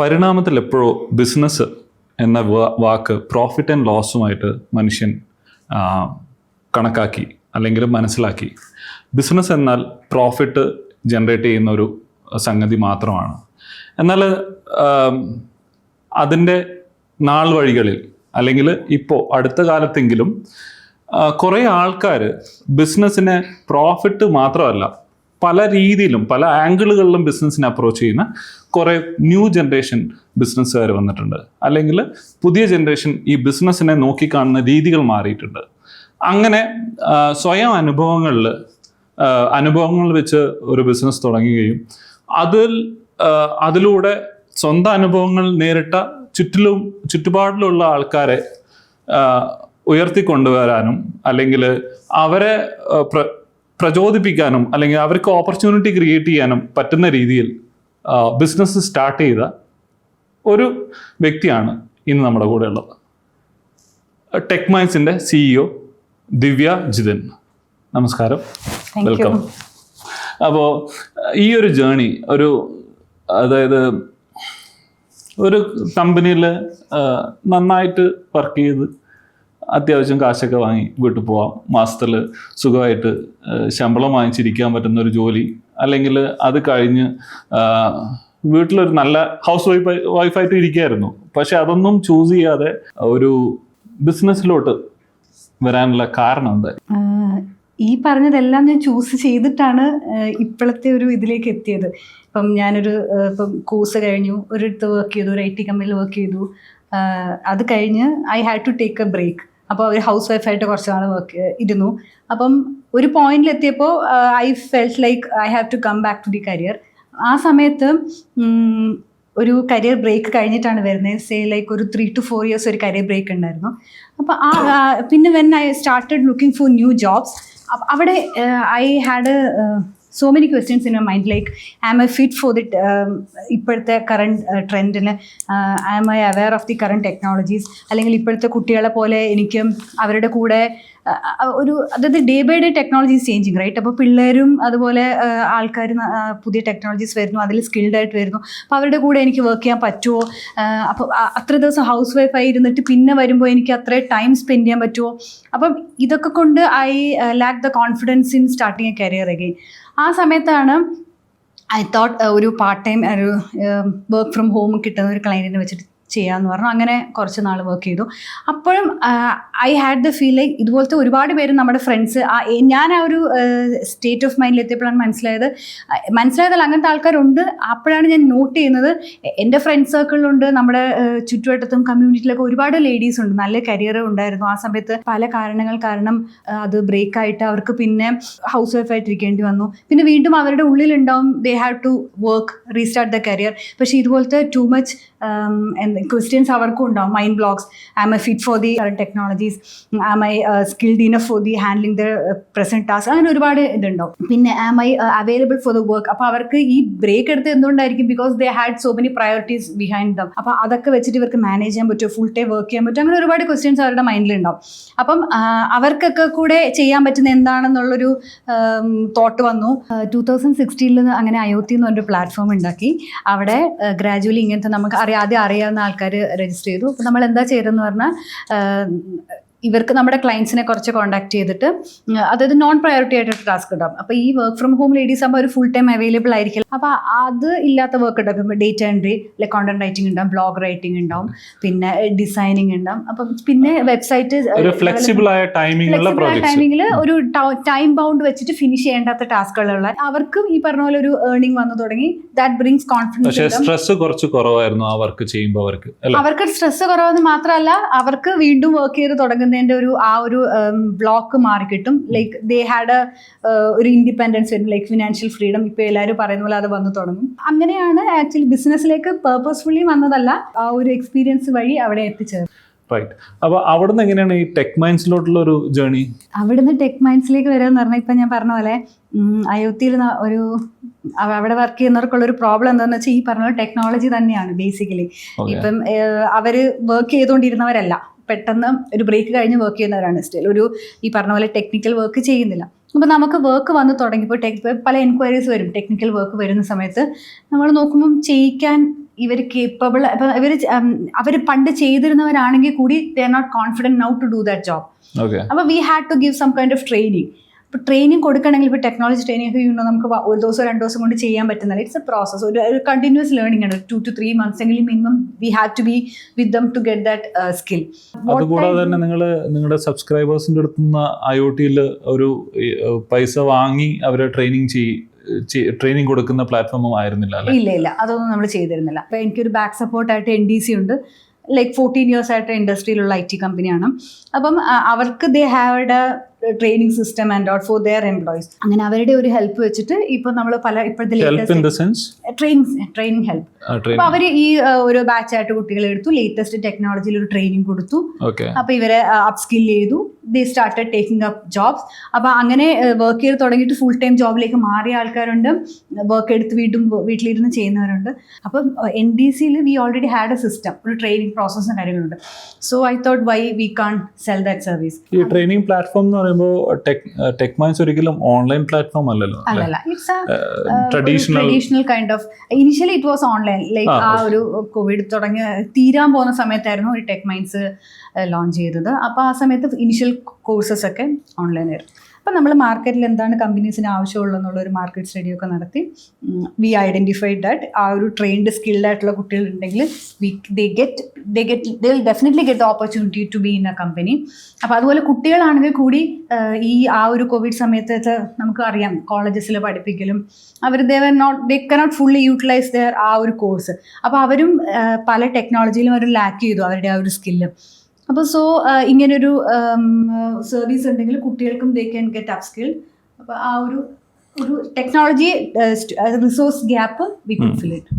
പരിണാമത്തിൽ എപ്പോഴോ ബിസിനസ് എന്ന വാക്ക് profit and ലോസുമായിട്ട് മനുഷ്യൻ കണക്കാക്കി അല്ലെങ്കിൽ മനസ്സിലാക്കി. ബിസിനസ് എന്നാൽ പ്രോഫിറ്റ് ജനറേറ്റ് ചെയ്യുന്ന ഒരു സംഗതി മാത്രമാണ്. എന്നാൽ അതിന്റെ നാൾ വഴികളിൽ അല്ലെങ്കിൽ ഇപ്പോൾ അടുത്ത കാലത്തെങ്കിലും കുറേ ആൾക്കാർ ബിസിനസ്സിനെ പ്രോഫിറ്റ് മാത്രമല്ല പല രീതിയിലും പല ആംഗിളുകളിലും ബിസിനസ്സിനെ അപ്രോച്ച് ചെയ്യുന്ന കുറേ ന്യൂ ജനറേഷൻ ബിസിനസ്സുകാർ വന്നിട്ടുണ്ട്. അല്ലെങ്കിൽ പുതിയ ജനറേഷൻ ഈ ബിസിനസ്സിനെ നോക്കിക്കാണുന്ന രീതികൾ മാറിയിട്ടുണ്ട്. അങ്ങനെ സ്വയം അനുഭവങ്ങളിൽ അനുഭവങ്ങൾ വെച്ച് ഒരു ബിസിനസ് തുടങ്ങുകയും അതിൽ അതിലൂടെ സ്വന്തം അനുഭവങ്ങൾ നേരിട്ട ചുറ്റിലും ചുറ്റുപാടിലുള്ള ആൾക്കാരെ ഉയർത്തിക്കൊണ്ടുവരാനും അല്ലെങ്കിൽ അവരെ പ്രചോദിപ്പിക്കാനും അല്ലെങ്കിൽ അവർക്ക് ഓപ്പർച്യൂണിറ്റി ക്രിയേറ്റ് ചെയ്യാനും പറ്റുന്ന രീതിയിൽ ബിസിനസ് സ്റ്റാർട്ട് ചെയ്ത ഒരു വ്യക്തിയാണ് ഇന്ന് നമ്മുടെ കൂടെ ഉള്ളത് ടെക് മൈൻസിന്റെ സിഇഒ ദിവ്യ ജിതൻ. നമസ്കാരം. വെൽക്കം അപ്പോൾ ഈ ഒരു ജേണി ഒരു അതായത് ഒരു കമ്പനിയിൽ നന്നായിട്ട് വർക്ക് ചെയ്ത് അത്യാവശ്യം കാശൊക്കെ വാങ്ങി വീട്ടിൽ പോവാം. മാസത്തിൽ സുഖമായിട്ട് ശമ്പളം വാങ്ങിച്ചിരിക്കാൻ പറ്റുന്ന ഒരു ജോലി. അല്ലെങ്കിൽ അത് കഴിഞ്ഞ് വീട്ടിലൊരു നല്ല ഹൗസ് വൈഫ് വൈഫായിട്ട് ഇരിക്കുകയായിരുന്നു പക്ഷെ അതൊന്നും ചൂസ് ചെയ്യാതെ ഒരു ബിസിനസ്സിലോട്ട് വരാനുള്ള കാരണം എന്താ? ഈ പറഞ്ഞതെല്ലാം ഞാൻ ചൂസ് ചെയ്തിട്ടാണ് ഇപ്പോഴത്തെ ഒരു ഇതിലേക്ക് എത്തിയത്. ഇപ്പം ഞാനൊരു ഇപ്പം കോഴ്സ് കഴിഞ്ഞു ഒരിടത്ത് വർക്ക് ചെയ്തു ഒരു ഐ ടി കമ്പനിയിൽ വർക്ക് ചെയ്തു. അത് കഴിഞ്ഞ് I had to take a break അപ്പോൾ അവർ ഹൗസ് വൈഫായിട്ട് കുറച്ച് നാൾ വർക്ക് ഇരുന്നു. അപ്പം ഒരു പോയിന്റിൽ എത്തിയപ്പോൾ I felt like I have to come back to the career ആ സമയത്ത് ഒരു കരിയർ ബ്രേക്ക് കഴിഞ്ഞിട്ടാണ് വരുന്നത് സേ ലൈക്ക് ഒരു ത്രീ ടു ഫോർ ഇയേഴ്സ് ഒരു കരിയർ ബ്രേക്ക് ഉണ്ടായിരുന്നു. അപ്പോൾ ആ പിന്നെ when I started looking for new jobs അവിടെ I had so many questions in mind like am I fit for the ഇപ്പോഴത്തെ current ട്രെൻഡിന് am I aware of the current technologies അല്ലെങ്കിൽ ഇപ്പോഴത്തെ കുട്ടികളെ പോലെ എനിക്കും അവരുടെ കൂടെ ഒരു അതായത് day by day technologies changing right അപ്പോൾ പിള്ളേരും അതുപോലെ ആൾക്കാർ പുതിയ ടെക്നോളജീസ് വരുന്നു അതിൽ സ്കിൽഡ് ആയിട്ട് വരുന്നു. അപ്പോൾ അവരുടെ കൂടെ എനിക്ക് വർക്ക് ചെയ്യാൻ പറ്റുമോ അപ്പോൾ അത്ര ദിവസം ഹൗസ് വൈഫായി ഇരുന്നിട്ട് പിന്നെ വരുമ്പോൾ എനിക്ക് അത്ര ടൈം സ്പെൻഡ് ചെയ്യാൻ പറ്റുമോ അപ്പം ഇതൊക്കെ കൊണ്ട് I lack the confidence in starting a career again ആ സമയത്താണ് ഐ തോട്ട് ഒരു പാർട്ട് ടൈം ഒരു വർക്ക് ഫ്രം ഹോം കിട്ടുന്ന ഒരു ക്ലയന്റിനെ വെച്ചിട്ട് ചെയ്യാമെന്ന് പറഞ്ഞു. അങ്ങനെ കുറച്ച് നാൾ വർക്ക് ചെയ്തു. അപ്പോഴും I had the feel like ഇതുപോലത്തെ ഒരുപാട് പേര് നമ്മുടെ ഫ്രണ്ട്സ് ഞാൻ ആ ഒരു സ്റ്റേറ്റ് ഓഫ് മൈൻഡിൽ എത്തിയപ്പോഴാണ് മനസ്സിലായത്. മനസ്സിലായതല്ല അങ്ങനത്തെ ആൾക്കാരുണ്ട്. അപ്പോഴാണ് ഞാൻ നോട്ട് ചെയ്യുന്നത്. എന്റെ ഫ്രണ്ട് സർക്കിളിലുണ്ട് നമ്മുടെ ചുറ്റുവട്ടത്തും കമ്മ്യൂണിറ്റിയിലൊക്കെ ഒരുപാട് ലേഡീസ് ഉണ്ട്. നല്ല കരിയർ ഉണ്ടായിരുന്നു. ആ സമയത്ത് പല കാരണങ്ങൾ കാരണം അത് ബ്രേക്ക് ആയിട്ട് അവർക്ക് പിന്നെ ഹൗസ് വൈഫ് ആയിട്ട് ഇരിക്കേണ്ടി വന്നു. പിന്നെ വീണ്ടും അവരുടെ ഉള്ളിലുണ്ടാവും they have to work restart the career പക്ഷേ ഇതുപോലത്തെ ടു മച്ച് ക്വസ്റ്റ്യൻസ് അവർക്കും ഉണ്ടാവും. Mind blocks I fit for the current technologies am I skilled enough for the handling the present task അങ്ങനെ ഒരുപാട് ഇതുണ്ടാവും. പിന്നെ am I available for the work അപ്പോൾ അവർക്ക് ഈ ബ്രേക്ക് എടുത്ത് എന്തുകൊണ്ടായിരിക്കും? Because they had so many priorities behind them അപ്പോൾ അതൊക്കെ വെച്ചിട്ട് ഇവർക്ക് മാനേജ് ചെയ്യാൻ പറ്റുമോ? ഫുൾ ടൈം വർക്ക് ചെയ്യാൻ പറ്റുമോ? അങ്ങനെ ഒരുപാട് ക്വസ്റ്റ്യൻസ് അവരുടെ മൈൻഡിലുണ്ടാവും അപ്പം അവർക്കൊക്കെ കൂടെ ചെയ്യാൻ പറ്റുന്ന എന്താണെന്നുള്ളൊരു തോട്ട് വന്നു. ടൂ തൗസൻഡ് സിക്സ്റ്റീനിൽ അങ്ങനെ അയോധ്യ എന്ന് പറഞ്ഞൊരു പ്ലാറ്റ്ഫോം ഉണ്ടാക്കി. അവിടെ ഗ്രാജുവലി ഇങ്ങനത്തെ നമുക്ക് അറിയാതെ അറിയാവുന്ന ആൾക്കാർ രജിസ്റ്റർ ചെയ്തു. അപ്പോൾ നമ്മൾ എന്താ ചെയ്തതെന്ന് പറഞ്ഞാൽ ഇവർക്ക് നമ്മുടെ ക്ലയൻസിനെ കുറച്ച് കോൺടാക്ട് ചെയ്തിട്ട് അതായത് നോൺ പ്രയോറിറ്റി ആയിട്ട് ടാസ്ക് ഉണ്ടാവും. അപ്പോൾ ഈ വർക്ക് ഫ്രം ഹോം ലേഡീസ് ആകുമ്പോൾ ഒരു ഫുൾ ടൈം അവൈലബിൾ ആയിരിക്കില്ല അപ്പോൾ അത് ഇല്ലാത്ത വർക്ക് ഉണ്ടാവും ഇപ്പോൾ ഡേറ്റ എൻട്രി അല്ലെങ്കിൽ കോണ്ടന്റ് റൈറ്റിംഗ് ഉണ്ടാവും ബ്ലോഗ് റൈറ്റിംഗ് ഉണ്ടാവും പിന്നെ ഡിസൈനിങ് ഉണ്ടാവും അപ്പം പിന്നെ വെബ്സൈറ്റ് ഫ്ലെക്സിബിൾ ആയ ടൈമിംഗിൽ ഒരു ടൈം ബൗണ്ട് വെച്ചിട്ട് ഫിനിഷ് ചെയ്യേണ്ടാത്ത ടാസ്കുകളുള്ള അവർക്കും ഈ പറഞ്ഞ പോലെ ഒരു ഏർണിംഗ് വന്നു തുടങ്ങി. ദാറ്റ് ബ്രിങ്സ് കോൺഫിഡൻസ് സ്ട്രെസ് കുറച്ച് കുറവായിരുന്നു ആ വർക്ക് ചെയ്യുമ്പോൾ അവർക്ക് അവർക്ക് സ്ട്രെസ് കുറവെന്ന് മാത്രമല്ല അവർക്ക് വീണ്ടും വർക്ക് ചെയ്ത് തുടങ്ങുന്നതിന്റെ ഒരു ആ ഒരു ബ്ലോക്ക് മാറി കിട്ടും. ലൈക്ക് ദേ ഹാഡ് ഒരു ഇൻഡിപെൻഡൻസ് വരും ലൈക്ക് ഫിനാൻഷ്യൽ ഫ്രീഡം ഇപ്പൊ എല്ലാവരും പറയുന്ന പോലെ അത് വന്നു തുടങ്ങും. അങ്ങനെയാണ് ആക്ച്വലി ബിസിനസ്സിലേക്ക് പേർപ്പസ്ഫുള്ളി വന്നതല്ല ആ ഒരു എക്സ്പീരിയൻസ് വഴി അവിടെ എത്തിച്ചേർന്നത് റൈറ്റ് അവിടുന്ന് എങ്ങനെയാണ് ഈ ടെക് മൈൻസിലോട്ടുള്ള ഒരു ജേണി അവിടുന്ന് ടെക് മൈൻഡ്സിലേക്ക് വരാന്ന് പറഞ്ഞാൽ ഇപ്പം ഞാൻ പറഞ്ഞ പോലെ അയോധ്യയിൽ ഒരു അവ- അവിടെ വർക്ക് ചെയ്യുന്നവർക്കുള്ള ഒരു പ്രോബ്ലം എന്താണെന്ന് വെച്ചാൽ ഈ പറഞ്ഞ ടെക്നോളജി തന്നെയാണ് ബേസിക്കലി ഇപ്പം അവർ അവർ വർക്ക് ചെയ്തുകൊണ്ടിരുന്നവരല്ല പെട്ടെന്ന് ഒരു ബ്രേക്ക് കഴിഞ്ഞ് വർക്ക് ചെയ്യുന്നവരാണ് സ്റ്റിൽ ഒരു ഈ പറഞ്ഞ പോലെ ടെക്നിക്കൽ വർക്ക് ചെയ്യുന്നില്ല. അപ്പോൾ നമുക്ക് വർക്ക് വന്ന് തുടങ്ങിയപ്പോൾ ടെക് പല എൻക്വയറീസ് വരും. ടെക്നിക്കൽ വർക്ക് വരുന്ന സമയത്ത് നമ്മൾ നോക്കുമ്പം ചെയ്യിക്കാൻ ഇവർ കേപ്പബിൾ അപ്പം ഇവർ അവർ പണ്ട് ചെയ്തിരുന്നവരാണെങ്കിൽ കൂടി they are not confident now to do that job അപ്പോൾ we had to give some kind of training ഇപ്പോൾ ട്രെയിനിങ് കൊടുക്കണമെങ്കിൽ ഇപ്പോൾ ടെക്നോളജി ട്രെയിനിങ് ഒക്കെ യുണ്ടോ നമുക്ക് ഒരു ദിവസം രണ്ട് ദിവസം കൊണ്ട് ചെയ്യാൻ പറ്റുന്നില്ല? ഇറ്റ്സ് എ പ്രോസസ് ഒരു ഒരു കണ്ടിന്യൂസ് ലേണിംഗ് ആണ്. ടു ടു ത്രീ മന്ത്സ് എങ്കിലും minimum we have to be with them to get that skill അതുകൂടാതെ തന്നെ നിങ്ങൾ നിങ്ങളുടെ സബ്സ്ക്രൈബേഴ്സിന്റെ അടുത്ത് നിന്ന് ഐ ഒ ടിയിൽ ഒരു പൈസ വാങ്ങി അവരെ ട്രെയിനിങ് ചെയ്യും ട്രെയിനിങ് കൊടുക്കുന്ന പ്ലാറ്റ്ഫോമും ആയിരുന്നില്ല ഇല്ല ഇല്ല. അതൊന്നും നമ്മൾ ചെയ്തിരുന്നില്ല. അപ്പോൾ എനിക്കൊരു ബാക്ക് സപ്പോർട്ടായിട്ട് എൻ ഡി സി ഉണ്ട്. ലൈക്ക് ഫോർട്ടീൻ ഇയേഴ്സ് ആയിട്ട് ഇൻഡസ്ട്രിയിലുള്ള ഐ ടി കമ്പനിയാണ് അപ്പം അവർക്ക് they have a training system and out for their employees. അങ്ങനെ അവരുടെ ഒരു ഹെൽപ്പ് വെച്ചിട്ട് ഇപ്പൊ നമ്മൾ പല ഇപ്പോഴത്തെ ട്രെയിനിങ് ഹെൽപ്പ് അപ്പൊ അവർ ഈ ഒരു ബാച്ച് ആയിട്ട് കുട്ടികളെ എടുത്തു ലേറ്റസ്റ്റ് ടെക്നോളജിയിൽ ഒരു ട്രെയിനിങ് കൊടുത്തു. അപ്പൊ ഇവരെ അപ്സ്കിൽ ചെയ്തു. They started taking up jobs അപ്പൊ അങ്ങനെ വർക്ക് ചെയ്ത് തുടങ്ങിയിട്ട് ഫുൾ ടൈം ജോബിലേക്ക് മാറിയ ആൾക്കാരുണ്ട്. വർക്ക് എടുത്ത് വീണ്ടും വീട്ടിലിരുന്ന് ചെയ്യുന്നവരുണ്ട്. അപ്പം എൻ ഡി സിയിൽ we already had a system ഒരു ട്രെയിനിങ് പ്രോസസ്സും കാര്യങ്ങളുണ്ട്. So I thought why we can sell that service ഈ ട്രെയിനിങ് പ്ലാറ്റ്ഫോം എന്ന് പറയുമ്പോൾ ടെക് മൈൻസ് ഒരിക്കലും ഓൺലൈൻ പ്ലാറ്റ്ഫോം അല്ലല്ലോ traditional traditional kind of initially it was online like ആ, ആ ഒരു കോവിഡ് തുടങ്ങി തീരാൻ പോകുന്ന സമയത്തായിരുന്നു ഈ ടെക് മൈൻസ് ലോഞ്ച് ചെയ്തത്. അപ്പോൾ ആ സമയത്ത് ഇനിഷ്യൽ കോഴ്സസ് ഒക്കെ ഓൺലൈൻ ആയിരുന്നു. അപ്പം നമ്മൾ മാർക്കറ്റിൽ എന്താണ് കമ്പനീസിന് ആവശ്യമുള്ളതെന്നുള്ള ഒരു മാർക്കറ്റ് സ്റ്റഡി ഒക്കെ നടത്തി. വി ഐഡന്റിഫൈഡ് ദാറ്റ് ആ ഒരു ട്രെയിൻഡ് സ്കിൽഡ് ആയിട്ടുള്ള കുട്ടികളുണ്ടെങ്കിൽ we they get they get they definitely get the opportunity to be in a company അപ്പോൾ അതുപോലെ കുട്ടികളാണെങ്കിൽ കൂടി ഈ ആ ഒരു കോവിഡ് സമയത്ത് നമുക്ക് അറിയാം കോളേജസിൽ പഠിപ്പിക്കലും അവർ they were not they cannot fully utilise their ആ ഒരു കോഴ്സ് അപ്പോൾ അവരും പല ടെക്നോളജിയിലും അവർ ലാക്ക് ചെയ്തു അവരുടെ ആ ഒരു സ്കില്ല് അപ്പോൾ സോ ഇങ്ങനൊരു സർവീസ് ഉണ്ടെങ്കിൽ കുട്ടികൾക്കും they can get upskill അപ്പോൾ ആ ഒരു ഒരു technology resource gap we fill it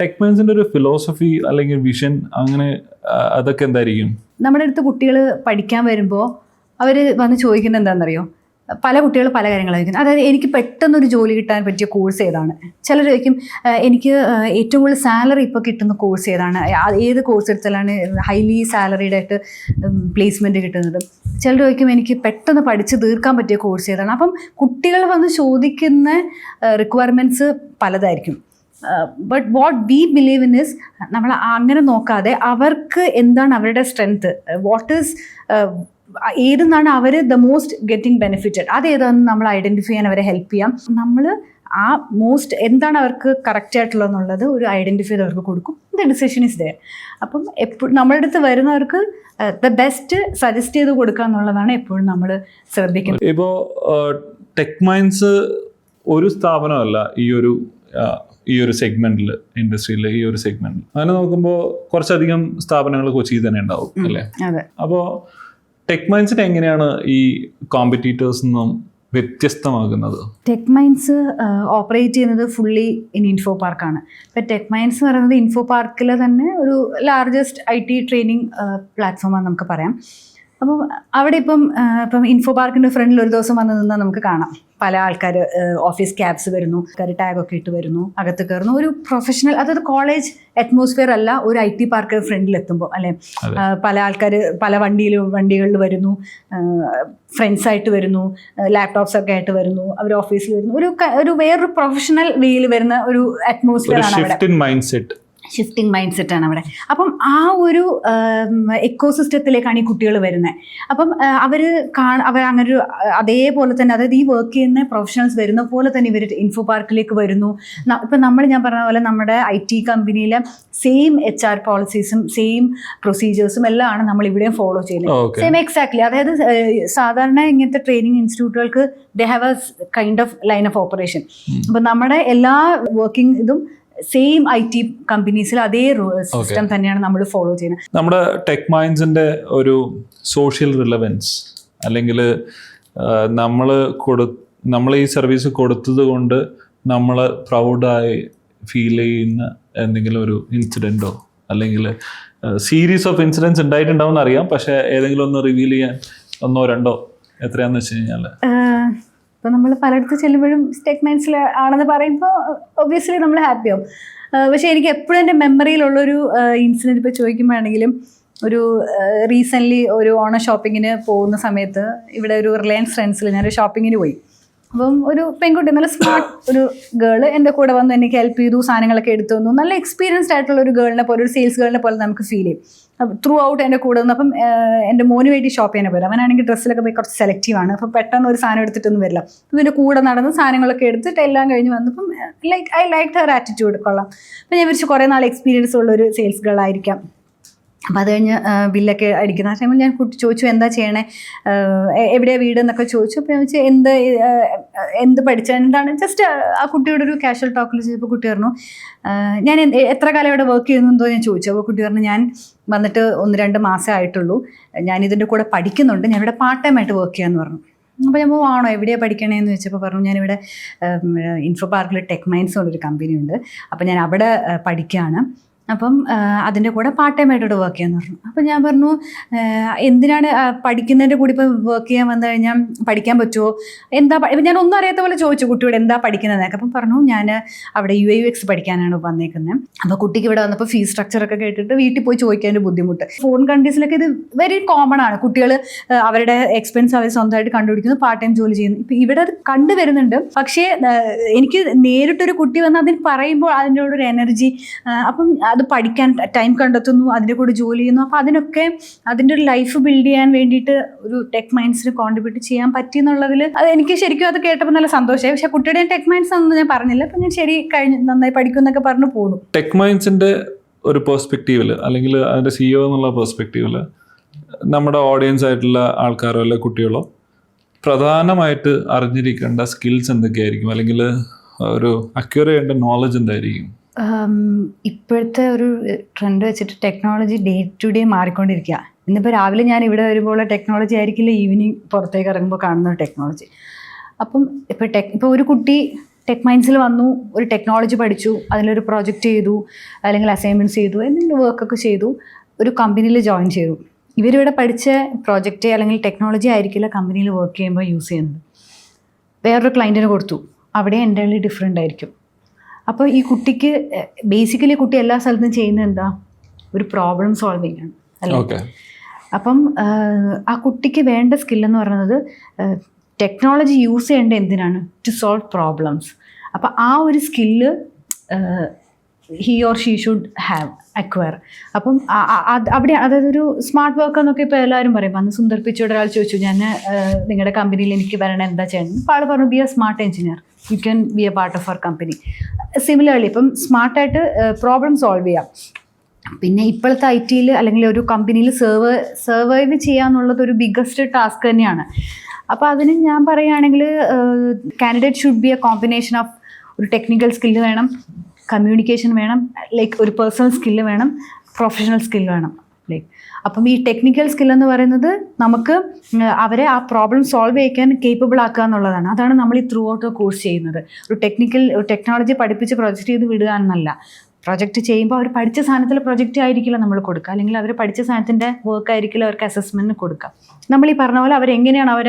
ടെക്മെൻസിന്റെ ഒരു ഫിലോസഫി അല്ലെങ്കിൽ വിഷൻ അങ്ങനെ അതൊക്കെ എന്തായിരിക്കും? നമ്മുടെ അടുത്ത് കുട്ടികൾ പഠിക്കാൻ വരുമ്പോൾ അവർ വന്ന് ചോദിക്കുന്നത് എന്താണെന്നറിയോ? പല കുട്ടികൾ പല കാര്യങ്ങൾ ചോദിക്കുന്നത്. അതായത് എനിക്ക് പെട്ടെന്നൊരു ജോലി കിട്ടാൻ പറ്റിയ കോഴ്സ് ഏതാണ്? ചിലർ ചോദിക്കും "ആ, എനിക്ക് ഏറ്റവും കൂടുതൽ സാലറി ഇപ്പോൾ കിട്ടുന്ന കോഴ്സ് ഏതാണ്? ഏത് കോഴ്സ് എടുത്താലാണ് ഹൈലി സാലറിയുടെ ആയിട്ട് പ്ലേസ്മെന്റ് കിട്ടുന്നത്? ചിലർ ചോദിക്കും എനിക്ക് പെട്ടെന്ന് പഠിച്ച് തീർക്കാൻ പറ്റിയ കോഴ്സ് ഏതാണ്? അപ്പം കുട്ടികൾ വന്ന് ചോദിക്കുന്ന requirements പലതായിരിക്കും. But what we believe in is നമ്മൾ അങ്ങനെ നോക്കാതെ അവർക്ക് എന്താണ് അവരുടെ സ്ട്രെങ്ത് വാട്ട് ഈസ് ഏതെന്നാണ് അവർ ദ മോസ്റ്റ് ഗെറ്റിംഗ് ബെനിഫിറ്റഡ് അതേതാണെന്ന് നമ്മൾ ഐഡന്റിഫൈ ചെയ്യാൻ അവരെ ഹെൽപ്പ് ചെയ്യാം. നമ്മൾ ആ മോസ്റ്റ് എന്താണ് അവർക്ക് കറക്റ്റ് ആയിട്ടുള്ളതെന്നുള്ളത് ഒരു ഐഡന്റിഫൈ ചെയ്ത് അവർക്ക് കൊടുക്കും. ദ ഡിസിഷൻ ഇസ് ദയർ അപ്പം എപ്പോഴും നമ്മുടെ അടുത്ത് വരുന്നവർക്ക് ദ ബെസ്റ്റ് സജസ്റ്റ് ചെയ്ത് കൊടുക്കുക എന്നുള്ളതാണ് എപ്പോഴും നമ്മൾ ശ്രദ്ധിക്കുന്നത്. ഇപ്പോൾ ടെക് മൈൻസ് ഒരു സ്ഥാപനമല്ല ഈ ഒരു ഈ ഒരു സെഗ്മെന്റിൽ ഇൻഡസ്ട്രിയിൽ ഈ ഒരു സെഗ്മെന്റിൽ അങ്ങനെ നോക്കുമ്പോൾ കുറച്ചധികം സ്ഥാപനങ്ങൾ കൊച്ചിയിൽ തന്നെ ഉണ്ടാവും അല്ലേ? അപ്പോൾ ടെക് മൈൻസിനെ എങ്ങനെയാണ് ഈ കോമ്പറ്റീറ്റേഴ്സ് നിന്നും വ്യത്യസ്തമാകുന്നത്? ടെക് മൈൻസ് ഓപ്പറേറ്റ് ചെയ്യുന്നത് ഫുള്ളി ഇൻ ഇൻഫോ പാർക്കാണ് ഇപ്പം ടെക് മൈൻസ് എന്ന് പറയുന്നത് ഇൻഫോ പാർക്കിലെ തന്നെ ഒരു ലാർജസ്റ്റ് ഐ ടി ട്രെയിനിങ് പ്ലാറ്റ്ഫോമാണ് നമുക്ക് പറയാം. അപ്പം അവിടെ ഇപ്പം ഇപ്പം ഇൻഫോ പാർക്കിന്റെ ഫ്രണ്ടിൽ ഒരു ദിവസം വന്ന് നിന്നാൽ നമുക്ക് കാണാം. പല ആൾക്കാർ ഓഫീസ് ക്യാബ്സ് വരുന്നു ആൾക്കാർ ടാഗൊക്കെ ഇട്ട് വരുന്നു അകത്ത് കയറുന്നു ഒരു പ്രൊഫഷണൽ അതായത് കോളേജ് അറ്റ്മോസ്ഫിയർ അല്ല ഒരു ഐ ടി പാർക്ക് ഫ്രണ്ടിൽ എത്തുമ്പോൾ അല്ലെ? പല ആൾക്കാർ പല വണ്ടിയിൽ വണ്ടികളിൽ വരുന്നു ഫ്രണ്ട്സ് ആയിട്ട് വരുന്നു ലാപ്ടോപ്സ് ഒക്കെ ആയിട്ട് വരുന്നു അവർ ഓഫീസിൽ വരുന്നു. ഒരു ഒരു വേറൊരു പ്രൊഫഷണൽ വേയിൽ വരുന്ന ഒരു അറ്റ്മോസ്ഫിയർ ആണ് അവിടെ. മൈൻഡ് സെറ്റ് ഷിഫ്റ്റിംഗ് മൈൻഡ് സെറ്റാണ് അവിടെ. അപ്പം ആ ഒരു എക്കോ സിസ്റ്റത്തിലേക്കാണ് ഈ കുട്ടികൾ വരുന്നത് അപ്പം അവർ കാണ അവർ അങ്ങനെ ഒരു അതേപോലെ തന്നെ അതായത് ഈ വർക്ക് ചെയ്യുന്ന പ്രൊഫഷണൽസ് വരുന്ന പോലെ തന്നെ ഇവർ ഇൻഫോ പാർക്കിലേക്ക് വരുന്നു. ഇപ്പം നമ്മൾ ഞാൻ പറഞ്ഞ പോലെ നമ്മുടെ ഐ ടി കമ്പനിയിലെ സെയിം എച്ച് ആർ പോളിസീസും സെയിം പ്രൊസീജിയേഴ്സും എല്ലാം ആണ് നമ്മൾ ഇവിടെയും ഫോളോ ചെയ്യുന്നത് സെയിം എക്സാക്ട്ലി അതായത് സാധാരണ ഇങ്ങനത്തെ training ഇൻസ്റ്റിറ്റ്യൂട്ടുകൾക്ക് they have a kind of line of operation അപ്പം നമ്മുടെ എല്ലാ വർക്കിംഗ് ഇതും സെയിം ഐ ടി കമ്പനീസിൽ അതേ സിസ്റ്റം തന്നെയാണ് നമ്മൾ ഫോളോ ചെയ്യുന്നത് നമ്മുടെ ടെക് മൈൻസിന്റെ ഒരു സോഷ്യൽ റിലവൻസ് അല്ലെങ്കിൽ നമ്മൾ കൊടു നമ്മൾ ഈ സർവീസ് കൊടുത്തത് കൊണ്ട് നമ്മൾ പ്രൗഡായി ഫീൽ ചെയ്യുന്ന എന്തെങ്കിലും ഒരു ഇൻസിഡന്റോ അല്ലെങ്കിൽ സീരീസ് ഓഫ് ഇൻസിഡൻസ് ഉണ്ടായിട്ടുണ്ടാവും അറിയാം. പക്ഷേ ഏതെങ്കിലും ഒന്ന് റിവീൽ ചെയ്യാൻ ഒന്നോ രണ്ടോ എത്രയാണെന്ന് വെച്ച് കഴിഞ്ഞാൽ ഇപ്പോൾ നമ്മൾ പലയിടത്ത് ചെല്ലുമ്പോഴും സ്റ്റേറ്റ് ആണെന്ന് പറയുമ്പോൾ ഒബ്വിയസ്ലി നമ്മൾ ഹാപ്പിയാവും പക്ഷേ എനിക്ക് എപ്പോഴും എന്റെ മെമ്മറിയിലുള്ളൊരു ഇൻസിഡന്റ് ഇപ്പോൾ ചോദിക്കുമ്പോഴാണെങ്കിലും ഒരു റീസെന്റ്ലി ഒരു ഓണ ഷോപ്പിങ്ങിന് പോകുന്ന സമയത്ത് ഇവിടെ ഒരു റിലയൻസ് ട്രെൻഡ്സിൽ ഞാനൊരു ഷോപ്പിങ്ങിന് പോയി. അപ്പം ഒരു പെൺകുട്ടി നല്ല സ്മാർട്ട് ഒരു ഗേൾ എന്റെ കൂടെ വന്ന് എനിക്ക് ഹെൽപ്പ് ചെയ്തു സാധനങ്ങളൊക്കെ എടുത്തു തന്നു. നല്ല എക്സ്പീരിയൻസ്ഡ് ആയിട്ടുള്ള ഒരു ഗേളിനെ പോലെ ഒരു സെയിൽസ് ഗേളിനെ പോലെ നമുക്ക് ഫീൽ ചെയ്യും. ത്രൂ ഔട്ട് എന്റെ കൂടെ വന്നു അപ്പം എന്റെ മോന് വേണ്ടി ഷോപ്പ് ചെയ്യാൻ പോലും അവനാണെങ്കിൽ ഡ്രസ്സിലൊക്കെ പോയി കുറച്ച് സെലക്റ്റീവ് ആണ്. അപ്പം പെട്ടെന്ന് ഒരു സാധനം എടുത്തിട്ടൊന്നും വരില്ല. ഇതിന്റെ കൂടെ നടന്ന് സാധനങ്ങളൊക്കെ എടുത്തിട്ട് എല്ലാം കഴിഞ്ഞ് വന്നപ്പം like I like her attitude കൊള്ളാം. അപ്പം ഞാൻ വിളിച്ച് കുറേ നാൾ എക്സ്പീരിയൻസ് ഉള്ള ഒരു സെയിൽസ് ഗേൾ ആയിരിക്കാം. അപ്പം അത് കഴിഞ്ഞ് ബില്ലൊക്കെ അടിക്കുന്ന ആ ടൈമിൽ ഞാൻ കുട്ടി ചോദിച്ചു എന്താ ചെയ്യണേ? എവിടെയാണ് വീട്? എന്നൊക്കെ ചോദിച്ചു. അപ്പോൾ ഞാൻ വെച്ചാൽ എന്ത് എന്ത് പഠിച്ച എന്താണ്? ജസ്റ്റ് ആ കുട്ടിയോട് ഒരു കാഷ്വൽ ടോക്കിൽ ചെയ്തപ്പോൾ കുട്ടി പറഞ്ഞു ഞാൻ എത്ര കാലം ഇവിടെ വർക്ക് ചെയ്യുന്നു എന്തോ ഞാൻ ചോദിച്ചു. അപ്പോൾ കുട്ടി പറഞ്ഞു ഞാൻ വന്നിട്ട് ഒന്ന് രണ്ട് മാസമേ ആയിട്ടുള്ളൂ. ഞാൻ ഇതിന്റെ കൂടെ പഠിക്കുന്നുണ്ട്. ഞാൻ ഇവിടെ പാർട്ട് ടൈം ആയിട്ട് വർക്ക് ചെയ്യാമെന്ന് പറഞ്ഞു. അപ്പോൾ ഞാൻ ആണോ? എവിടെയാണ് പഠിക്കണേന്ന് ചോദിച്ചപ്പോൾ പറഞ്ഞു ഞാനിവിടെ ഇൻഫോ പാർക്കിൽ ടെക് മൈൻസ് ഉള്ളൊരു കമ്പനി ഉണ്ട്. അപ്പോൾ ഞാൻ അവിടെ പഠിക്കുകയാണ് അപ്പം അതിന്റെ കൂടെ പാർട്ട് ടൈം ആയിട്ട് വർക്ക് ചെയ്യാന്ന് പറഞ്ഞു. അപ്പം ഞാൻ പറഞ്ഞു എന്തിനാണ് പഠിക്കുന്നതിന്റെ കൂടി ഇപ്പോൾ വർക്ക് ചെയ്യാൻ വന്നു കഴിഞ്ഞാൽ പഠിക്കാൻ പറ്റുമോ എന്താ ഇപ്പം ഞാൻ ഒന്നും അറിയാത്ത പോലെ ചോദിച്ചു കുട്ടിയോട് എന്താ പഠിക്കുന്നതെന്നൊക്കെ. അപ്പം പറഞ്ഞു ഞാൻ അവിടെ യു ഐ യു എക്സ് പഠിക്കാനാണ് വന്നേക്കുന്നത് അപ്പോൾ കുട്ടിക്ക് ഇവിടെ വന്നപ്പോൾ ഫീസ് സ്ട്രക്ചറൊക്കെ കേട്ടിട്ട് വീട്ടിൽ പോയി ചോദിക്കാൻ ബുദ്ധിമുട്ട്. ഫോറിൻ കൺട്രീസിലൊക്കെ ഇത് വെരി കോമൺ ആണ്. കുട്ടികൾ അവരുടെ എക്സ്പെൻസ് അവർ സ്വന്തമായിട്ട് കണ്ടുപിടിക്കുന്നു പാർട്ട് ടൈം ജോലി ചെയ്യുന്നു. ഇപ്പം ഇവിടെ അത് കണ്ടുവരുന്നുണ്ട് പക്ഷേ എനിക്ക് നേരിട്ടൊരു കുട്ടി വന്ന് അതിന് പറയുമ്പോൾ അതിന്റെ ഒരു എനർജി അപ്പം അത് പഠിക്കാൻ ടൈം കണ്ടെത്തുന്നു അതിന്റെ കൂടെ ജോലി ചെയ്യുന്നു. അപ്പോൾ അതിനൊക്കെ അതിന്റെ ഒരു ലൈഫ് ബിൽഡ് ചെയ്യാൻ വേണ്ടിയിട്ട് ഒരു ടെക് മൈൻഡ്സിന് കോൺട്രിബ്യൂട്ട് ചെയ്യാൻ പറ്റി എന്നുള്ളതിൽ അത് എനിക്ക് ശരിക്കും അത് കേട്ടപ്പോൾ നല്ല സന്തോഷമായി പക്ഷേ കുട്ടിയുടെ ടെക് മൈൻഡ്സ് ഒന്നും ഞാൻ പറഞ്ഞില്ല. അപ്പം ഞാൻ ശരി കഴിഞ്ഞ് നന്നായി പഠിക്കും എന്നൊക്കെ പറഞ്ഞു പോകുന്നു ടെക് മൈൻഡ്സിന്റെ ഒരു പെർസ്പെക്റ്റീവിൽ അല്ലെങ്കിൽ അതിന്റെ സിഇഒ എന്നുള്ള പെർസ്പെക്റ്റീവിൽ നമ്മുടെ ഓഡിയൻസ് ആയിട്ടുള്ള ആൾക്കാരോ അല്ലെ കുട്ടികളോ പ്രധാനമായിട്ട് അറിഞ്ഞിരിക്കേണ്ട സ്കിൽസ് എന്തൊക്കെയായിരിക്കും? അല്ലെങ്കിൽ ഒരു അക്യൂർ ചെയ്യേണ്ട നോളജ് എന്തായിരിക്കും? ഇപ്പോഴത്തെ ഒരു ട്രെൻഡ് വെച്ചിട്ട് ടെക്നോളജി ഡേ ടു ഡേ മാറിക്കൊണ്ടിരിക്കുക ഇന്നിപ്പോൾ രാവിലെ ഞാൻ ഇവിടെ വരുമ്പോൾ ടെക്നോളജി ആയിരിക്കില്ല ഈവനിങ് പുറത്തേക്ക് ഇറങ്ങുമ്പോൾ കാണുന്ന ടെക്നോളജി അപ്പം ഇപ്പോൾ ടെക് ഇപ്പോൾ ഒരു കുട്ടി ടെക് മൈൻസിൽ വന്നു ഒരു ടെക്നോളജി പഠിച്ചു അതിലൊരു പ്രോജക്റ്റ് ചെയ്തു അല്ലെങ്കിൽ അസൈൻമെന്റ്സ് ചെയ്തു എന്തെങ്കിലും വർക്കൊക്കെ ചെയ്തു ഒരു കമ്പനിയിൽ ജോയിൻ ചെയ്തു. ഇവരിവിടെ പഠിച്ച പ്രോജക്റ്റ് അല്ലെങ്കിൽ ടെക്നോളജി ആയിരിക്കില്ല കമ്പനിയിൽ വർക്ക് ചെയ്യുമ്പോൾ യൂസ് ചെയ്യുന്നത്. വേറൊരു ക്ലയന്റിന് കൊടുത്തു. അവിടെ എന്റെ ഡിഫറെന്റ് ആയിരിക്കും. അപ്പോൾ ഈ കുട്ടിക്ക് ബേസിക്കലി കുട്ടി എല്ലാ സ്ഥലത്തും ചെയ്യുന്നത് എന്താ? ഒരു പ്രോബ്ലം സോൾവിങ് ആണ് അല്ലേ? അപ്പം ആ കുട്ടിക്ക് വേണ്ട സ്കില്ലെന്ന് പറയുന്നത് ടെക്നോളജി യൂസ് ചെയ്യേണ്ട എന്തിനാണ്? ടു സോൾവ് പ്രോബ്ലംസ് അപ്പം ആ ഒരു skill he or she should have acquire അപ്പം അവിടെ അതായത് ഒരു സ്മാർട്ട് വർക്ക് എന്നൊക്കെ ഇപ്പോൾ എല്ലാവരും പറയും. അന്ന് സുന്ദർ പിച്ചോട് ഒരാൾ ചോദിച്ചു ഞാൻ നിങ്ങളുടെ കമ്പനിയിൽ എനിക്ക് വരണം എന്താ ചെയ്യണം? അപ്പോൾ ആൾ പറഞ്ഞു be a smart engineer you can be a part of our company similarly ഇപ്പം സ്മാർട്ടായിട്ട് പ്രോബ്ലം സോൾവ് ചെയ്യാം. പിന്നെ ഇപ്പോഴത്തെ ഐ ടിയിൽ അല്ലെങ്കിൽ ഒരു കമ്പനിയിൽ സർവ് സർവൈവ് ചെയ്യാന്നുള്ളത് ഒരു ബിഗ്ഗസ്റ്റ് ടാസ്ക് തന്നെയാണ്. അപ്പോൾ അതിന് ഞാൻ പറയുകയാണെങ്കിൽ candidate should be a combination of ഒരു ടെക്നിക്കൽ സ്കില്ല് വേണം കമ്മ്യൂണിക്കേഷൻ വേണം ലൈക്ക് ഒരു പേഴ്സണൽ സ്കില്ല് വേണം പ്രൊഫഷണൽ സ്കില്ല് വേണം. ലൈക്ക് അപ്പം ഈ ടെക്നിക്കൽ സ്കിൽ എന്ന് പറയുന്നത് നമുക്ക് അവരെ ആ പ്രോബ്ലം സോൾവ് ചെയ്യാൻ കേപ്പബിൾ ആക്കുക എന്നുള്ളതാണ്. അതാണ് നമ്മൾ ഈ ത്രൂ ഔട്ട് കോഴ്സ് ചെയ്യുന്നത്. ഒരു ടെക്നിക്കൽ ടെക്നോളജി പഠിപ്പിച്ച് പ്രൊജക്റ്റ് ചെയ്ത് വിടുക എന്നല്ല. പ്രൊജക്റ്റ് ചെയ്യുമ്പോൾ അവർ പഠിച്ച സാധനത്തിൽ പ്രൊജക്റ്റ് ആയിരിക്കില്ല നമ്മൾ കൊടുക്കുക. അല്ലെങ്കിൽ അവർ പഠിച്ച സാധനത്തിന്റെ വർക്ക് ആയിരിക്കില്ല അവർക്ക് അസസ്മെന്റിന് കൊടുക്കുക. നമ്മൾ ഈ പറഞ്ഞ പോലെ അവരെങ്ങനെയാണ് അവർ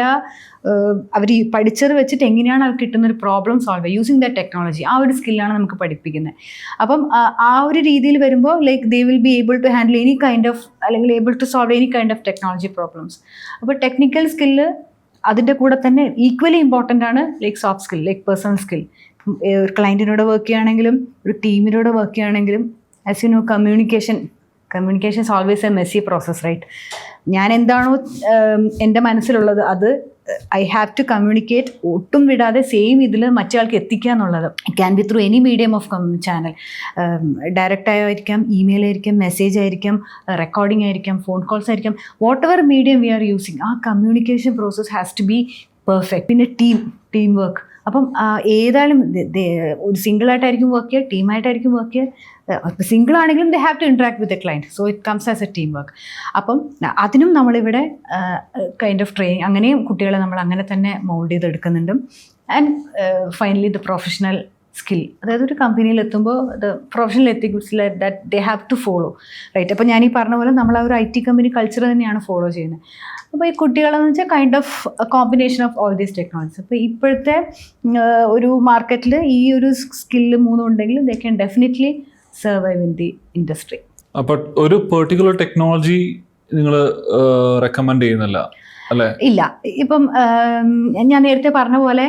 അവർ ഈ പഠിച്ചത് വെച്ചിട്ട് എങ്ങനെയാണ് അവർ കിട്ടുന്ന ഒരു problem solve using the technology ആ ഒരു സ്കില്ലാണ് നമുക്ക് പഠിപ്പിക്കുന്നത്. അപ്പം ആ- ഒരു രീതിയിൽ വരുമ്പോൾ like they will be able to handle any kind of അല്ലെങ്കിൽ able to solve any kind of technology problems അപ്പോൾ ടെക്നിക്കൽ സ്കില്ല് അതിന്റെ കൂടെ തന്നെ ഈക്വലി ഇമ്പോർട്ടന്റ് ആണ് like soft skill like personal skill ഒരു ക്ലയന്റിനോട് വർക്ക് ചെയ്യുകയാണെങ്കിലും ഒരു ടീമിനോട് വർക്ക് ചെയ്യുകയാണെങ്കിലും as you know communication communication is always a messy process right ഞാൻ എന്താണോ എന്റെ മനസ്സിലുള്ളത് അത് ഐ ഹാവ് ടു കമ്മ്യൂണിക്കേറ്റ് ഒട്ടും വിടാതെ സെയിം ഇതിൽ മറ്റേയാൾക്ക് എത്തിക്കുക എന്നുള്ളത്. Can be through any medium of channel direct ആയിരിക്കാം ഇമെയിൽ ആയിരിക്കാം മെസ്സേജ് ആയിരിക്കാം റെക്കോർഡിംഗ് ആയിരിക്കാം ഫോൺ കോൾസ് ആയിരിക്കാം. Whatever medium we are using ആ communication process has to be perfect പിന്നെ ടീം ടീം വർക്ക് അപ്പം ഏതായാലും ഒരു സിംഗിൾ ആയിട്ടായിരിക്കും വർക്ക് ചെയ്യുക ടീമായിട്ടായിരിക്കും വർക്ക് ചെയ്യുക. സിംഗിൾ ആണെങ്കിലും they have to interact with a client so it comes as a teamwork അപ്പം അതിനും നമ്മളിവിടെ കൈൻഡ് ഓഫ് ട്രെയിനിങ് അങ്ങനെയും കുട്ടികളെ നമ്മൾ അങ്ങനെ തന്നെ മോൾഡ് ചെയ്തെടുക്കുന്നുണ്ട്. And finally the professional skill അതായത് ഒരു കമ്പനിയിൽ എത്തുമ്പോൾ the professional ethics that they have to follow right അപ്പോൾ ഞാൻ ഈ പറഞ്ഞ പോലെ നമ്മൾ ആ ഒരു ഐ ടി കമ്പനി കൾച്ചർ തന്നെയാണ് ഫോളോ ചെയ്യുന്നത്. അപ്പോൾ ഈ കുട്ടികളെന്ന് വെച്ചാൽ kind of combination of all these technologies അപ്പോൾ ഇപ്പോഴത്തെ ഒരു മാർക്കറ്റിൽ ഈ ഒരു സ്കില്ല് മൂന്നും ഉണ്ടെങ്കിൽ they can definitely survive in the industry അപ്പോൾ ഒരു പെർട്ടിക്കുലർ ടെക്നോളജി നിങ്ങൾ റെക്കമെൻഡ് ചെയ്യുന്നില്ല അല്ലേ? ഇല്ല. ഇപ്പം ഞാൻ നേരത്തെ പറഞ്ഞ പോലെ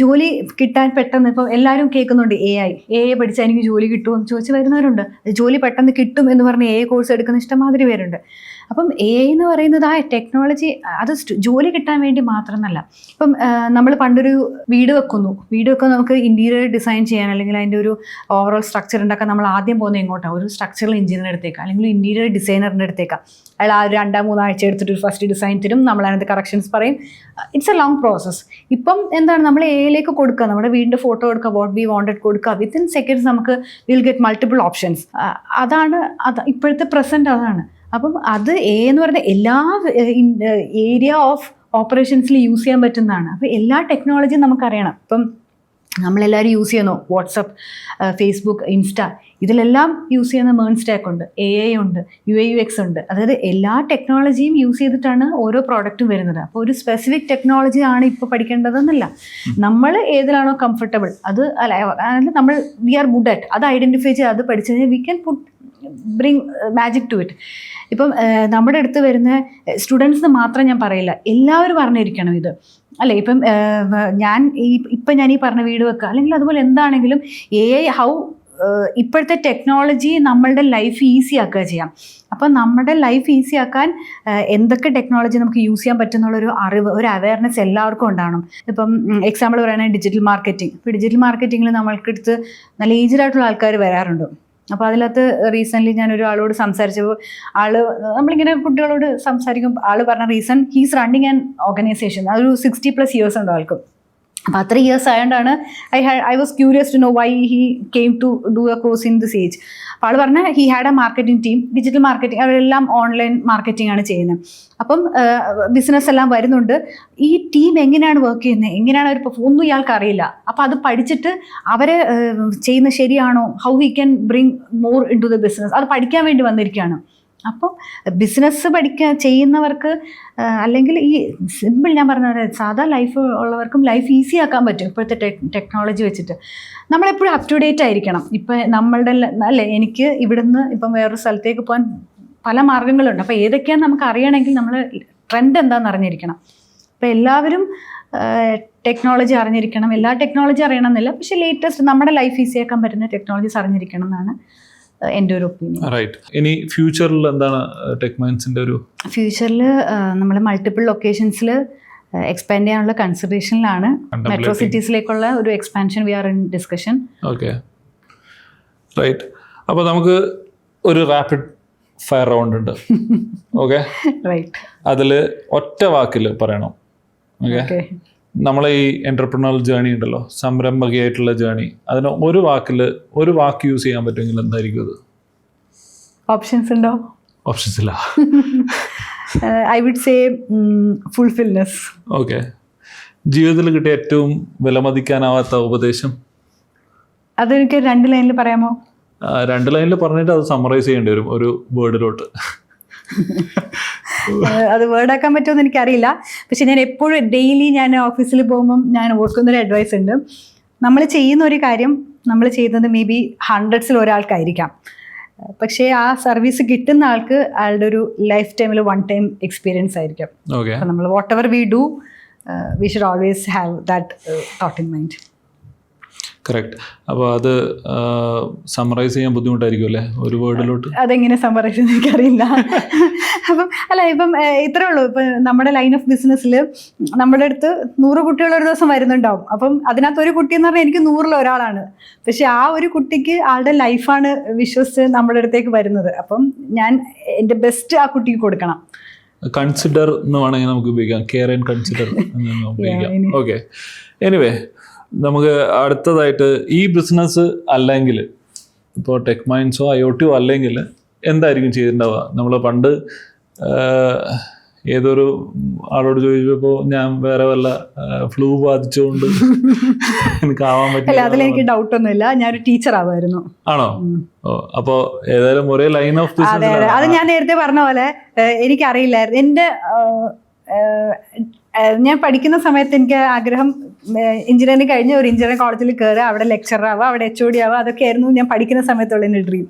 ജോലി കിട്ടാൻ പെട്ടെന്ന് ഇപ്പോൾ എല്ലാവരും കേൾക്കുന്നുണ്ട് എ ഐ എ ഐ പഠിച്ചാൽ എനിക്ക് ജോലി കിട്ടുമോ എന്ന് ചോദിച്ച് വരുന്നവരുണ്ട്. ജോലി പെട്ടെന്ന് കിട്ടും എന്ന് പറഞ്ഞ് എ ഐ കോഴ്സ് എടുക്കുന്ന ഇഷ്ടംമാതിരി പേരുണ്ട്. അപ്പം എ ഐ എന്ന് പറയുന്നത് ആ ടെക്നോളജി അത് ജോലി കിട്ടാൻ വേണ്ടി മാത്രമെന്നല്ല ഇപ്പം നമ്മൾ പണ്ടൊരു വീട് വെക്കുന്നു. വീട് വെക്കുമ്പോൾ നമുക്ക് ഇന്റീരിയർ ഡിസൈൻ ചെയ്യാൻ അല്ലെങ്കിൽ അതിന്റെ ഒരു ഓവറോൾ സ്ട്രക്ചർ ഉണ്ടാക്കാൻ നമ്മൾ ആദ്യം പോകുന്നത് എങ്ങോട്ടാണ് ഒരു സ്ട്രക്ചറൽ എഞ്ചിനീയർ അടുത്തേക്കാം. അല്ലെങ്കിൽ ഇന്റീരിയർ ഡിസൈനറിന്റെ അടുത്തേക്കാം. അയാൾ ആ ഒരു രണ്ടാം മൂന്നാഴ്ച എടുത്തിട്ട് ഒരു ഫസ്റ്റ് ഡിസൈൻ തരും. നമ്മൾ അതിനകത്ത് കറക്ഷൻസ് പറയും. ഇറ്റ്സ് എ ലോങ് പ്രോസസ്സ് ഇപ്പം എന്താണ്? നമ്മൾ എയിലേക്ക് കൊടുക്കുക. നമ്മുടെ വീടിന്റെ ഫോട്ടോ കൊടുക്കുക വാട്ട് വി വാണ്ടഡ് കൊടുക്കുക. വിത്തിൻ സെക്കൻഡ്സ് നമുക്ക് വിൽ ഗെറ്റ് മൾട്ടിപ്പിൾ ഓപ്ഷൻസ് അതാണ് അത് ഇപ്പോഴത്തെ പ്രസന്റ് അതാണ്. അപ്പം അത് എ എന്ന് പറഞ്ഞ എല്ലാ ഏരിയ ഓഫ് ഓപ്പറേഷൻസിൽ യൂസ് ചെയ്യാൻ പറ്റുന്നതാണ്. അപ്പോൾ എല്ലാ ടെക്നോളജിയും നമുക്കറിയണം. ഇപ്പം നമ്മളെല്ലാവരും യൂസ് ചെയ്യുന്നു. വാട്സപ്പ് ഫേസ്ബുക്ക് ഇൻസ്റ്റ ഇതിലെല്ലാം യൂസ് ചെയ്യുന്ന മേൺ സ്റ്റാക്ക് ഉണ്ട്. എ ഐ ഉണ്ട്. യു എ യു എക്സ് ഉണ്ട്. അതായത് എല്ലാ ടെക്നോളജിയും യൂസ് ചെയ്തിട്ടാണ് ഓരോ പ്രോഡക്റ്റും വരുന്നത്. അപ്പോൾ ഒരു സ്പെസിഫിക് ടെക്നോളജി ആണ് ഇപ്പോൾ പഠിക്കേണ്ടതെന്നല്ല. നമ്മൾ ഏതിലാണോ കംഫർട്ടബിൾ അത് അല്ല അതായത് നമ്മൾ വി ആർ ഗുഡ് അറ്റ് അത് ഐഡന്റിഫൈ ചെയ്ത് അത് പഠിച്ചു കഴിഞ്ഞാൽ we can put bring magic to it ഇപ്പം നമ്മുടെ അടുത്ത് വരുന്ന സ്റ്റുഡൻസിന് മാത്രം ഞാൻ പറയില്ല. എല്ലാവരും പറഞ്ഞിരിക്കണം ഇത്. അല്ലേ? ഇപ്പം ഞാൻ ഈ ഇപ്പം ഞാൻ ഈ പറഞ്ഞ വീട് വെക്കുക അല്ലെങ്കിൽ അതുപോലെ എന്താണെങ്കിലും എ ഐ ഹൗ ഇപ്പോഴത്തെ ടെക്നോളജി നമ്മളുടെ ലൈഫ് ഈസി ആക്കുക ചെയ്യാം. അപ്പം നമ്മുടെ ലൈഫ് ഈസി ആക്കാൻ എന്തൊക്കെ ടെക്നോളജി നമുക്ക് യൂസ് ചെയ്യാൻ പറ്റുന്നുള്ളൊരു അറിവ് ഒരു അവയർനെസ് എല്ലാവർക്കും ഉണ്ടാവണം. ഇപ്പം എക്സാമ്പിൾ പറയുകയാണെങ്കിൽ ഡിജിറ്റൽ മാർക്കറ്റിംഗ് ഇപ്പോൾ ഡിജിറ്റൽ മാർക്കറ്റിങ്ങിൽ നമ്മൾക്കടുത്ത് നല്ല ഏജ്ഡ് ആയിട്ടുള്ള ആൾക്കാർ വരാറുണ്ട്. അപ്പോൾ അതിനകത്ത് റീസെന്റ്ലി ഞാൻ ഒരാളോട് സംസാരിച്ചപ്പോൾ ആൾ നമ്മളിങ്ങനെ കുട്ടികളോട് സംസാരിക്കുമ്പോൾ ആൾ പറഞ്ഞ reason he's running an organisation അതൊരു സിക്സ്റ്റി പ്ലസ് ഇയേഴ്സ് ഉണ്ട് ആൾക്കും. അപ്പോൾ അത്ര ഇയേഴ്സ് ആയതുകൊണ്ടാണ് I ah I was curious to know why he came to do a course in this age ആൾ പറഞ്ഞ he had a marketing team digital marketing അവരെല്ലാം online marketing ആണ് ചെയ്യുന്നത്. അപ്പം ബിസിനസ് എല്ലാം വരുന്നുണ്ട്. ഈ ടീം എങ്ങനെയാണ് വർക്ക് ചെയ്യുന്നത്? എങ്ങനെയാണ് അവർ ഒന്നും ഇയാൾക്ക് അറിയില്ല. അപ്പോൾ അത് പഠിച്ചിട്ട് അവരെ ചെയ്യുന്നത് ശരിയാണോ? How he can bring more into the business അത് പഠിക്കാൻ വേണ്ടി വന്നിരിക്കുകയാണ്. അപ്പം ബിസിനസ് പഠിക്കാൻ ചെയ്യുന്നവർക്ക് അല്ലെങ്കിൽ ഈ സിമ്പിൾ ഞാൻ പറഞ്ഞ പോലെ സാധാ ലൈഫ് ഉള്ളവർക്കും ലൈഫ് ഈസി ആക്കാൻ പറ്റും ഇപ്പോഴത്തെ ടെക്നോളജി വെച്ചിട്ട്. നമ്മളെപ്പോഴും അപ് ടു ഡേറ്റ് ആയിരിക്കണം. ഇപ്പം നമ്മളുടെ അല്ലേ എനിക്ക് ഇവിടുന്ന് ഇപ്പം വേറൊരു സ്ഥലത്തേക്ക് പോകാൻ പല മാർഗങ്ങളുണ്ട്. അപ്പോൾ ഏതൊക്കെയാണെന്ന് നമുക്ക് അറിയണമെങ്കിൽ നമ്മൾ ട്രെൻഡ് എന്താണെന്ന് അറിഞ്ഞിരിക്കണം. അപ്പോൾ എല്ലാവരും ടെക്നോളജി അറിഞ്ഞിരിക്കണം. എല്ലാ ടെക്നോളജി അറിയണം എന്നില്ല പക്ഷേ ലേറ്റസ്റ്റ് നമ്മുടെ ലൈഫ് ഈസിയാക്കാൻ പറ്റുന്ന ടെക്നോളജീസ് അറിഞ്ഞിരിക്കണം എന്നാണ് എന്റെ ഒരു ഒപ്പീനിയൻ റൈറ്റ് ഇനി ഫ്യൂച്ചറിൽ എന്താണ് ടെക് ഒരു ഫ്യൂച്ചറിൽ നമ്മൾ മൾട്ടിപ്പിൾ ലൊക്കേഷൻസിൽ എക്സ്പാൻഡ് ചെയ്യാനുള്ള കൺസിഡറേഷനിലാണ് മെട്രോ. സിറ്റീസിലേക്കുള്ള ഒരു expansion we are in discussion okay right അപ്പോൾ നമുക്ക് ഒരു റാപ്പിഡ് ഫയർ റൗണ്ട് ഉണ്ട്. ഓക്കെ റൈറ്റ് അതിൽ ഒറ്റ വാക്കിൽ പറയണം. ഓക്കെ നമ്മളെ ഈ എന്റർപ്രണൽ ജേണി ഉണ്ടല്ലോ സംരംഭകയായിട്ടുള്ള ജേണി അതിന് ഒരു വാക്കിൽ ഒരു വാക്ക് യൂസ് ചെയ്യാൻ പറ്റുമെങ്കിൽ എന്തായിരിക്കും അത്? ഓപ്ഷൻസ് ഉണ്ടോ? ഓപ്ഷൻസ് ഇല്ല. I would say fulfilness okay ജീവിതത്തിൽ കിട്ടിയ ഏറ്റവും വിലമതിക്കാനാവാത്ത ഉപദേശം? അതെനിക്ക് രണ്ട് ലൈനിൽ പറയാമോ? രണ്ട് ലൈനിൽ പറഞ്ഞിട്ട് അത് സമ്മറൈസ് ചെയ്യേണ്ടി വരും ഒരു വേർഡിലോട്ട് അത് വേർഡാക്കാൻ പറ്റുമെന്ന് എനിക്കറിയില്ല. പക്ഷെ ഞാൻ എപ്പോഴും ഡെയിലി ഞാൻ ഓഫീസിൽ പോകുമ്പം ഞാൻ ഓർക്കുന്നൊരു അഡ്വൈസ് ഉണ്ട്. നമ്മൾ ചെയ്യുന്ന ഒരു കാര്യം നമ്മൾ ചെയ്യുന്നത് മേ ബി ഹൺഡ്രഡ്സിൽ ഒരാൾക്കായിരിക്കാം. പക്ഷേ ആ സർവീസ് കിട്ടുന്ന ആൾക്ക് അയാളുടെ ഒരു ലൈഫ് ടൈമിൽ വൺ ടൈം എക്സ്പീരിയൻസ് ആയിരിക്കും. നമ്മൾ whatever we do we should always have that thought in mind correct അപ്പോൾ അത് സമ്മറൈസ് ചെയ്യാൻ ബുദ്ധിമുട്ടായിരിക്കും അല്ലേ? ഒരു വേർഡിലോട്ട്. അതെങ്ങനെ സമ്മറൈസ് ചെയ്യുന്ന എനിക്കറിയില്ല. അപ്പം അല്ല ഇപ്പം ഇത്രേ ഉള്ളൂ. ഇപ്പം നമ്മുടെ ലൈൻ ഓഫ് ബിസിനസ്സിൽ നമ്മുടെ അടുത്ത് നൂറ് കുട്ടികൾ ഒരു ദിവസം വരുന്നുണ്ടാവും. അപ്പം അതിനകത്ത് ഒരു കുട്ടി എന്ന് പറഞ്ഞാൽ എനിക്ക് നൂറിൽ ഒരാളാണ്. പക്ഷെ ആ ഒരു കുട്ടിക്ക് ആളുടെ ലൈഫാണ് വിശ്വസിച്ച് നമ്മുടെ അടുത്തേക്ക് വരുന്നത്. അപ്പം ഞാൻ എന്റെ ബെസ്റ്റ് ആ കുട്ടിക്ക് കൊടുക്കണം. കൺസിഡർ എന്ന് വേണമെങ്കിൽ നമുക്ക് ഉപയോഗിക്കാം. കെയർ ആൻഡ് കൺസിഡർ ഉപയോഗിക്കാം. ഓക്കെ എനിവേ നമുക്ക് അടുത്തതായിട്ട് ഈ ബിസിനസ് അല്ലെങ്കിൽ ഇപ്പോൾ ടെക് മൈൻസോ അയോട്ടിയോ അല്ലെങ്കിൽ എന്തായിരിക്കും ചെയ്തിട്ടുണ്ടാവുക? നമ്മൾ പണ്ട് ഏതൊരു ആളോട് ചോദിച്ചപ്പോൾ ഞാൻ വേറെ വല്ല ഫ്ലൂ ബാധിച്ചുകൊണ്ട് എനിക്ക് ആവാൻ പറ്റില്ല അതിലെനിക്ക് ഡൗട്ട് ഒന്നുമില്ല. ഞാനൊരു ടീച്ചർ ആവായിരുന്നു. ആണോ? അപ്പോ ഏതായാലും ഒരേ ലൈൻ ഓഫ് അതെ അതെ. ഞാൻ നേരത്തെ പറഞ്ഞ പോലെ എനിക്കറിയില്ലായിരുന്നു. എന്റെ ഞാൻ പഠിക്കുന്ന സമയത്ത് എനിക്ക് ആഗ്രഹം എഞ്ചിനീയറിംഗ് കഴിഞ്ഞ് ഒരു എഞ്ചിനീയറിംഗ് കോളേജിൽ കയറുക അവിടെ ലെക്ചറർ ആവുക അവിടെ എച്ച് ഒ ഡി ആവുക അതൊക്കെയായിരുന്നു ഞാൻ പഠിക്കുന്ന സമയത്തുള്ള എന്റെ ഡ്രീം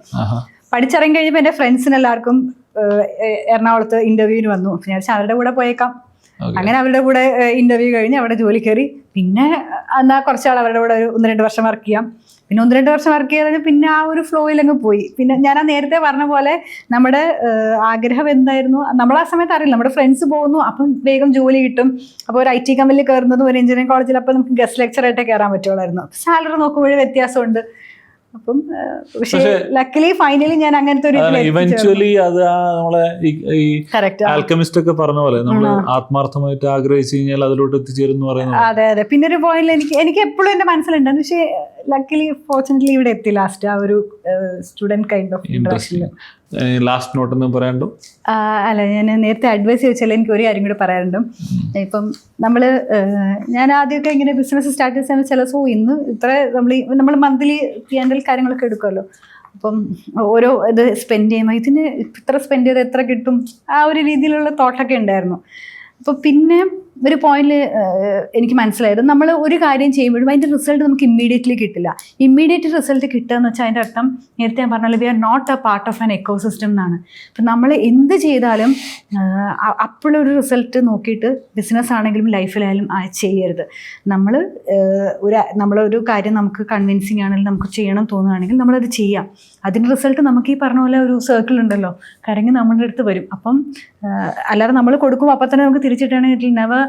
പഠിച്ചിറങ്ങി കഴിഞ്ഞപ്പോൾ എന്റെ ഫ്രണ്ട്സിന് എല്ലാവർക്കും എറണാകുളത്ത് ഇന്റർവ്യൂവിന് വന്നു. ഞാൻ വെച്ചാൽ അവരുടെ കൂടെ പോയേക്കാം. അങ്ങനെ അവരുടെ കൂടെ ഇന്റർവ്യൂ കഴിഞ്ഞ് അവിടെ ജോലി കയറി. പിന്നെ എന്നാൽ കുറച്ചാൾ അവരുടെ കൂടെ ഒരു ഒന്ന് രണ്ട് വർഷം വർക്ക് ചെയ്യാം. പിന്നെ ഒന്ന് രണ്ട് വർഷം വർക്ക് ചെയ്തത് പിന്നെ ആ ഒരു ഫ്ലോയിൽ അങ്ങ് പോയി. പിന്നെ ഞാൻ ആ നേരത്തെ പറഞ്ഞ പോലെ നമ്മുടെ ആഗ്രഹം എന്തായിരുന്നു? നമ്മൾ ആ സമയത്ത് അറിയില്ല. നമ്മുടെ ഫ്രണ്ട്സ് പോകുന്നു അപ്പം വേഗം ജോലി കിട്ടും. അപ്പോൾ ഒരു ഐ ടി കമ്പനിയിൽ കയറുന്നതും ഒരു എഞ്ചിനീയറിംഗ് കോളേജിൽ അപ്പം നമുക്ക് ഗസ്റ്റ് ലെക്ചർ ആയിട്ട് കയറാൻ പറ്റുള്ളായിരുന്നു. സാലറി നോക്കുമ്പോഴേ വ്യത്യാസമുണ്ട്. അപ്പം പക്ഷേ ലക്കിലി ഫൈനലി ഞാൻ അങ്ങനത്തെ ഒരു ഇവൻച്വലി അത് നമ്മളെ ഈ- ഈ ആൽക്കമിസ്റ്റ് ഒക്കെ പറഞ്ഞ പോലെ നമ്മൾ ആത്മാർത്ഥമായിട്ട് ആഗ്രഹിച്ചു കഴിഞ്ഞാൽ അതിലോട്ട് എത്തിച്ചേരും എന്ന് പറയുന്നത്. അതെ അതെ. പിന്നെ ഒരു പോയിന്റ് എനിക്ക് എനിക്ക് എപ്പോഴും എന്റെ മനസ്സിലുണ്ടായിരുന്നു പക്ഷേ ലക്കിലി ഫോർച്ചുനേറ്റ്ലി ഇവിടെ എത്തി ലാസ്റ്റ് ആ ഒരു സ്റ്റുഡന്റ് കൈൻഡ് ഓഫ് ഇൻട്രസ്റ്റിൽ ലാസ്റ്റ് നോട്ട് എന്ന് പറയാണ്ടോ അല്ല ഞാൻ നേരത്തെ അഡ്വൈസ് ചോദിച്ചാൽ എനിക്ക് ഒരു കാര്യം കൂടി പറയാറുണ്ട് ഇപ്പം നമ്മൾ ഞാൻ ആദ്യമൊക്കെ ഇങ്ങനെ ബിസിനസ് സ്റ്റാർട്ട് ചെയ്യുന്ന ചില സോ ഇന്ന് ഇത്ര നമ്മൾ നമ്മൾ മന്ത്ലി പിയാൻഡൽ കാര്യങ്ങളൊക്കെ എടുക്കുമല്ലോ അപ്പം ഓരോ ഇത് സ്പെൻഡ് ചെയ്യുമ്പോൾ ഇതിന് ഇത്ര സ്പെൻഡ് ചെയ്ത് എത്ര കിട്ടും? ആ ഒരു രീതിയിലുള്ള തോട്ടൊക്കെ ഉണ്ടായിരുന്നു. അപ്പോൾ പിന്നെ ഒരു പോയിന്റിൽ എനിക്ക് മനസ്സിലായത് നമ്മൾ ഒരു കാര്യം ചെയ്യുമ്പോഴും അതിന്റെ റിസൾട്ട് നമുക്ക് ഇമ്മീഡിയറ്റ്ലി കിട്ടില്ല. ഇമ്മീഡിയറ്റ് റിസൾട്ട് കിട്ടുക എന്ന് വെച്ചാൽ അതിന്റെ അർത്ഥം നേരത്തെ ഞാൻ പറഞ്ഞാൽ we are not a part of an ecosystem എന്നാണ്. അപ്പം നമ്മൾ എന്ത് ചെയ്താലും അപ്പോഴൊരു റിസൾട്ട് നോക്കിയിട്ട് ബിസിനസ് ആണെങ്കിലും ലൈഫിലായാലും ചെയ്യരുത്. നമ്മൾ ഒരു നമ്മളൊരു കാര്യം നമുക്ക് കൺവിൻസിങ് ആണെങ്കിൽ നമുക്ക് ചെയ്യണം തോന്നുകയാണെങ്കിൽ നമ്മളത് ചെയ്യാം. അതിന്റെ റിസൾട്ട് നമുക്ക് ഈ പറഞ്ഞ പോലെ ഒരു സർക്കിൾ ഉണ്ടല്ലോ കരങ്ങി നമ്മുടെ അടുത്ത് വരും. അപ്പം അല്ലാതെ നമ്മൾ കൊടുക്കുമ്പോൾ അപ്പം തന്നെ നമുക്ക് തിരിച്ചിട്ടാണെങ്കിൽ നെവർ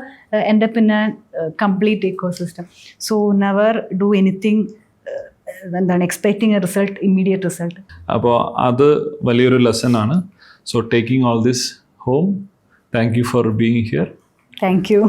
എന്റെ പിന്നെ complete ecosystem so never do anything എന്താണ് expecting a result immediate result അപ്പോൾ അത് വലിയൊരു ലെസൺ ആണ്. So taking all this home thank you for being here thank you